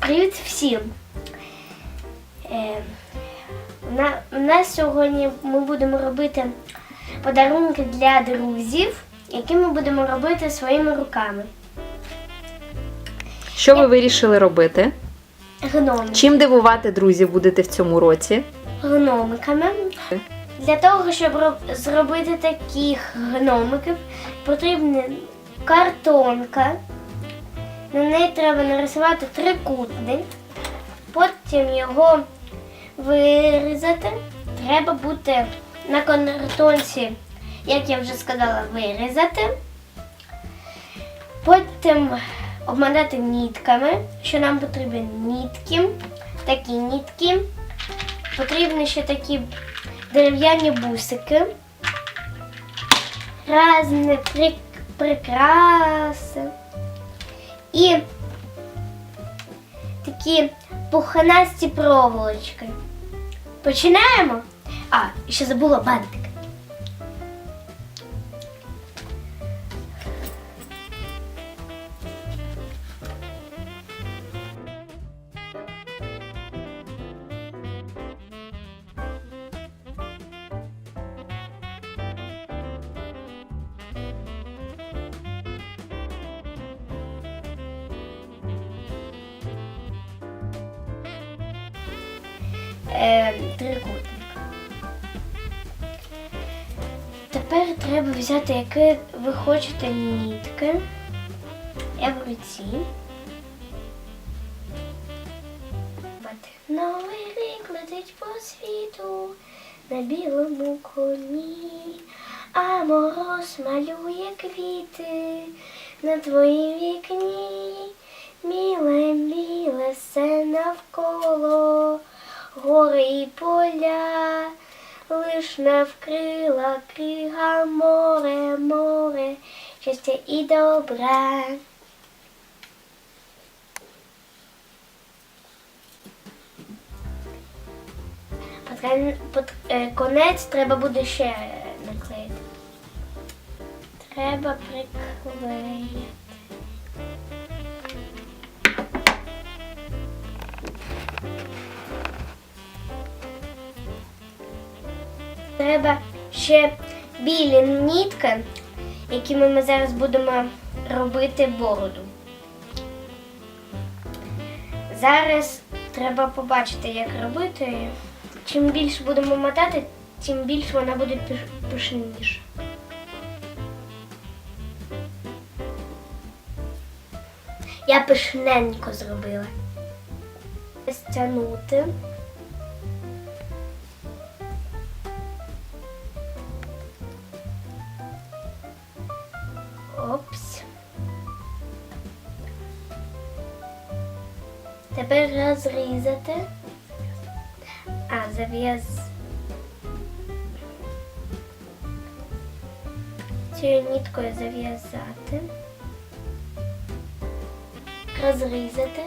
Привіт всім! Е, на, у нас сьогодні ми будемо робити подарунки для друзів, які ми будемо робити своїми руками. Що ви вирішили робити? Гноми. Чим дивувати друзів будете в цьому році? Гномиками. Для того, щоб зробити таких гномиків, потрібна картонка. На неї треба нарисувати трикутник. Потім його вирізати. Треба бути на картонці, як я вже сказала, вирізати. Потім обмотати нітками, що нам потрібні нітки, такі нітки. Потрібні ще такі дерев'яні бусики, різні при- прикраси і такі пуханасті проволочки. Починаємо. А, ще забула бантик. Е, трикутник. Тепер треба взяти, яке ви хочете нітки. Я в руці. Новий рік летить по світу на білому коні, а мороз малює квіти на твоїм вікні. І поля, лиш навкрила крига море, море, щастя і добра. Кон- е, конець треба буде ще наклеїти. Треба приклеїти. Треба ще білі нітки, якими ми зараз будемо робити бороду. Зараз треба побачити, як робити. Чим більше будемо мотати, тим більше вона буде пишніша. Я пишненько зробила. Стягнути. Тепер розрізати. А, зав'яз. Цією ніткою зав'язати. Розрізати.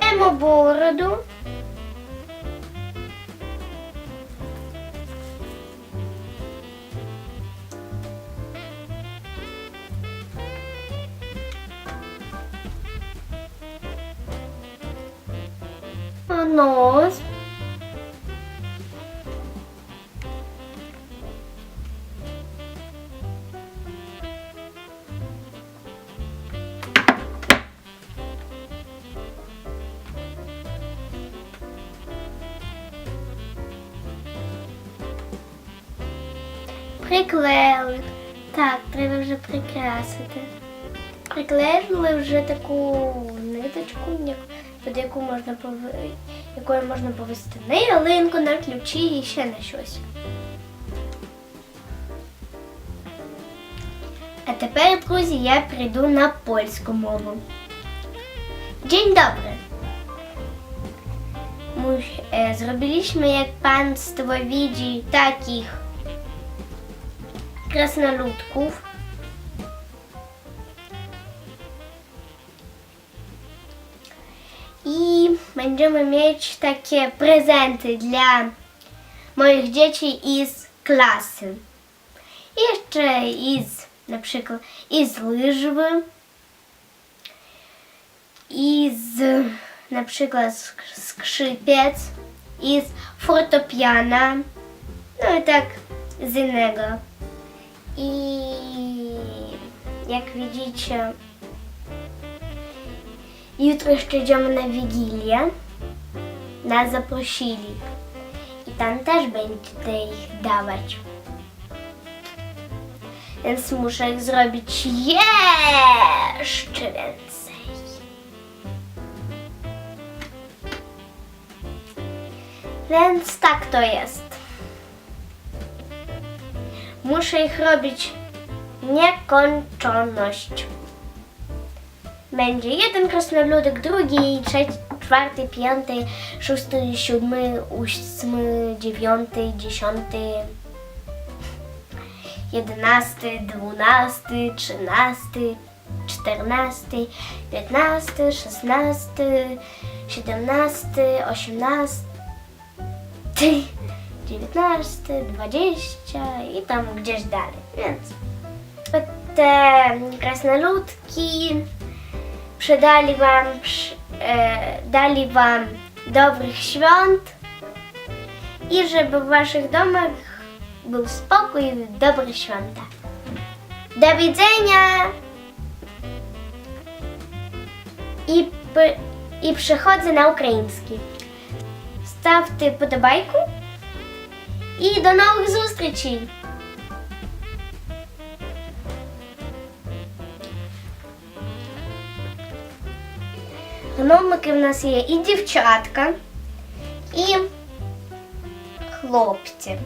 Беремо Нос. Приклеїли. Так, треба вже прикрасити. Приклеїли вже таку ниточку, під яку можна пови... якою можна повести на ялинку, на ключі і ще на щось. А тепер, друзі, я прийду на польську мову. Dzień dobry. E, zrobiliśmy, jak Państwo widzi, takich krasnoludków. Będziemy mieć takie prezenty dla moich dzieci z klasy. Jeszcze i z, na przykład, i z łyżwy, i z, na przykład sk- skrzypiec, i z fortepiana, no i tak z innego. I jak widzicie, jutro jeszcze idziemy na Wigilię. Nas zaprosili. I tam też będę ich dawać. Więc muszę ich zrobić jeszcze więcej. Więc tak to jest. Muszę ich robić niekończoność. Będzie jeden krasnoludek, drugi, trzeci, czwarty, piąty, szósty, siódmy, ósmy, dziewiąty, dziesiąty, jedenasty, dwunasty, trzynasty, czternasty, piętnasty, szesnasty, siedemnasty, osiemnasty, dziewiętnasty, dwadzieścia i tam gdzieś dalej. Więc te krasnoludki przydali wam, przy- dali wam dobrych świąt i żeby w waszych domach był spokój i dobre święta. Do widzenia! I, p- i przechodzę na український. Ставте подобайку і до нових зустрічей! Гномики в нас є і дівчатка, і хлопці.